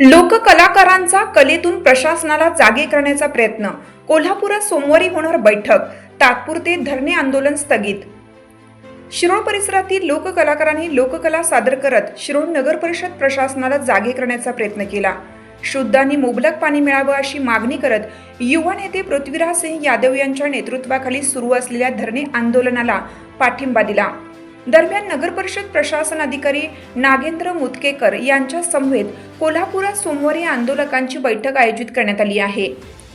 लोककलाकारांचा कलेतून प्रशासनाला जागे करण्याचा प्रयत्न. कोल्हापुरात सोमवारी होणार बैठक. तात्पुरते धरणे आंदोलन स्थगित. शिरोळ परिसरातील लोककलाकारांनी लोककला सादर करत शिरोळ नगर परिषद प्रशासनाला जागे करण्याचा प्रयत्न केला. शुद्ध आणि मुबलक पाणी मिळावं अशी मागणी करत युवा नेते पृथ्वीराज सिंह यादव यांच्या नेतृत्वाखाली सुरू असलेल्या धरणे आंदोलनाला पाठिंबा दिला. दरम्यान नगर परिषद प्रशासन अधिकारी नागेंद्र मुतकेकर यांच्या समवेत कोल्हापुरात सोमवारी आंदोलकांची बैठक आयोजित करण्यात आली आहे.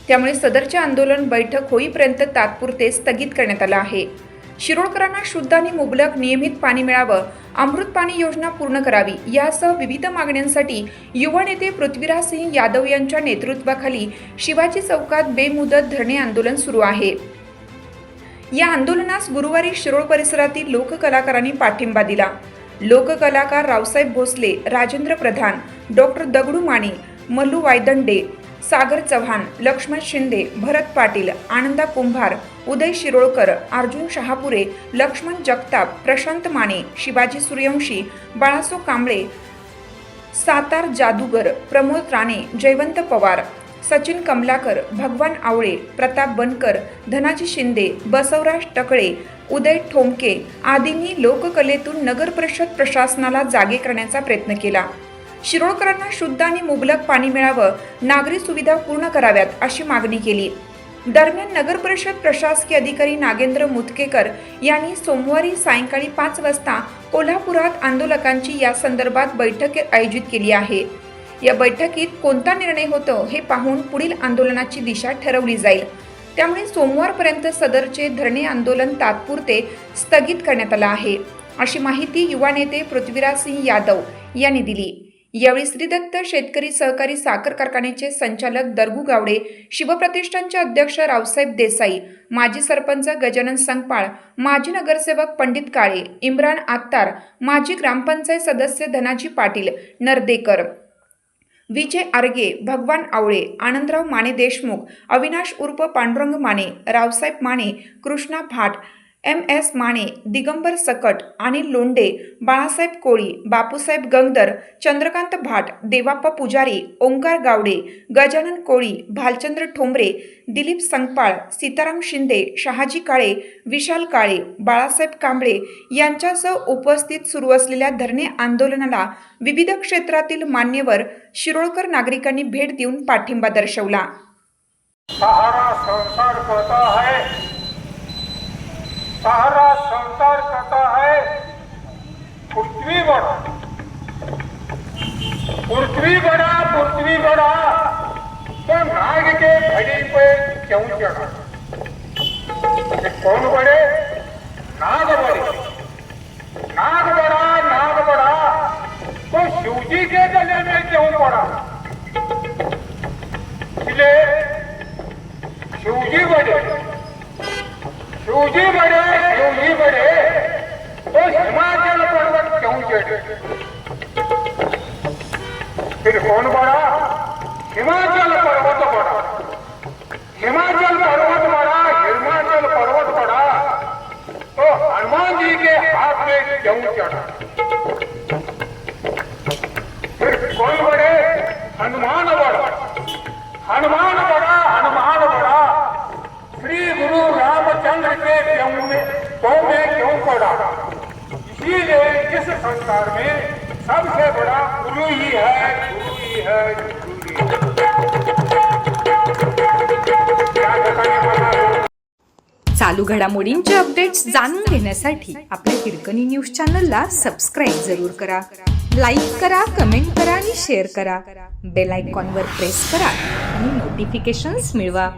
त्यामुळे सदरचे आंदोलन बैठक होईपर्यंत तात्पुरते स्थगित करण्यात आलं आहे. शिरोळकरांना शुद्ध आणि मुबलक नियमित पाणी मिळावं अमृत पाणी योजना पूर्ण करावी यासह विविध मागण्यांसाठी युवा नेते पृथ्वीराज सिंह यादव यांच्या नेतृत्वाखाली शिवाजी चौकात बेमुदत धरणे आंदोलन सुरू आहे. या आंदोलनास गुरुवारी शिरोळ परिसरातील लोककलाकारांनी पाठिंबा दिला. लोककलाकार रावसाहेब भोसले राजेंद्र प्रधान डॉक्टर दगडू माने मल्लू वायदंडे सागर चव्हाण लक्ष्मण शिंदे भरत पाटील आनंदा कुंभार उदय शिरोळकर अर्जुन शहापुरे लक्ष्मण जगताप प्रशांत माने शिवाजी सूर्यवंशी बाळासो कांबळे सातार जादूगर प्रमोद राणे जयवंत पवार सचिन कमलाकर भगवान आवळे प्रताप बनकर धनाजी शिंदे बसवराज टकळे उदय ठोमके आदींनी लोककलेतून नगर परिषद प्रशासनाला जागे करण्याचा प्रयत्न केला. शिरोळकरांना शुद्ध आणि मुबलक पाणी मिळावं नागरी सुविधा पूर्ण कराव्यात अशी मागणी केली. दरम्यान नगर परिषद प्रशासकीय अधिकारी नागेंद्र मुतकेकर यांनी सोमवारी सायंकाळी पाच वाजता कोल्हापुरात आंदोलकांची या संदर्भात बैठक आयोजित केली आहे. या बैठकीत कोणता निर्णय होतो हे पाहून पुढील आंदोलनाची दिशा ठरवली जाईल. त्यामुळे सोमवारपर्यंत सदरचे धरणे आंदोलन तात्पुरते स्थगित करण्यात आलं आहे. अशी माहिती युवा नेते पृथ्वीराज सिंह यादव यांनी दिली. यावेळी श्रीदत्त शेतकरी सहकारी साखर कारखान्याचे संचालक दरगू गावडे शिवप्रतिष्ठानचे अध्यक्ष रावसाहेब देसाई माजी सरपंच गजानन संगपाळ माजी नगरसेवक पंडित काळे इम्रान आत्तार माजी ग्रामपंचायत सदस्य धनाजी पाटील नरदेकर विजय आर्गे भगवान आवळे आनंदराव माने देशमुख अविनाश उर्फ पांडुरंग माने रावसाहेब माने कृष्णा भाट एम एस माने दिगंबर सकट अनिल लोंडे बाळासाहेब कोळी बापूसाहेब गंगदर चंद्रकांत भाट देवाप्पा पुजारी ओंकार गावडे गजानन कोळी भालचंद्र ठोंबरे दिलीप संगपाळ सीताराम शिंदे शहाजी काळे विशाल काळे बाळासाहेब कांबळे यांच्यासह उपस्थित सुरू असलेल्या धरणे आंदोलनाला विविध क्षेत्रातील मान्यवर शिरोळकर नागरिकांनी भेट देऊन पाठिंबा दर्शवला. सारा संसार कहता है पृथ्वी बड़ा। पृथ्वी बड़ा पृथ्वी बड़ा। तो नाग के घड़ी पे क्यों चढ़ा कौन बड़े? पर्वत क्यों चढ़े फिर कौन बड़ा हिमाचल पर्वत बड़ा हिमाचल पर्वत बड़ा हिमाचल पर्वत बड़ा तो हनुमान जी के हाथ में क्यों चढ़ा फिर कौन बड़े हनुमान बड़ा हनुमान बड़ा हनुमान बड़ा श्री गुरु रामचंद्र के क्यों में तो में क्यों पड़ा इसीलिए इस संसार में सबसे बड़ा गुरु ही है गुरु ही है गुरु ही है। चालू घडामोडींचे अपडेट्स जाणून घेण्यासाठी आपल्या हिरकणी न्यूज चॅनलला सबस्क्राईब जरूर करा. लाईक करा कमेंट करा आणि शेअर करा. बेल आयकॉनवर प्रेस करा आणि नोटिफिकेशन्स मिळवा.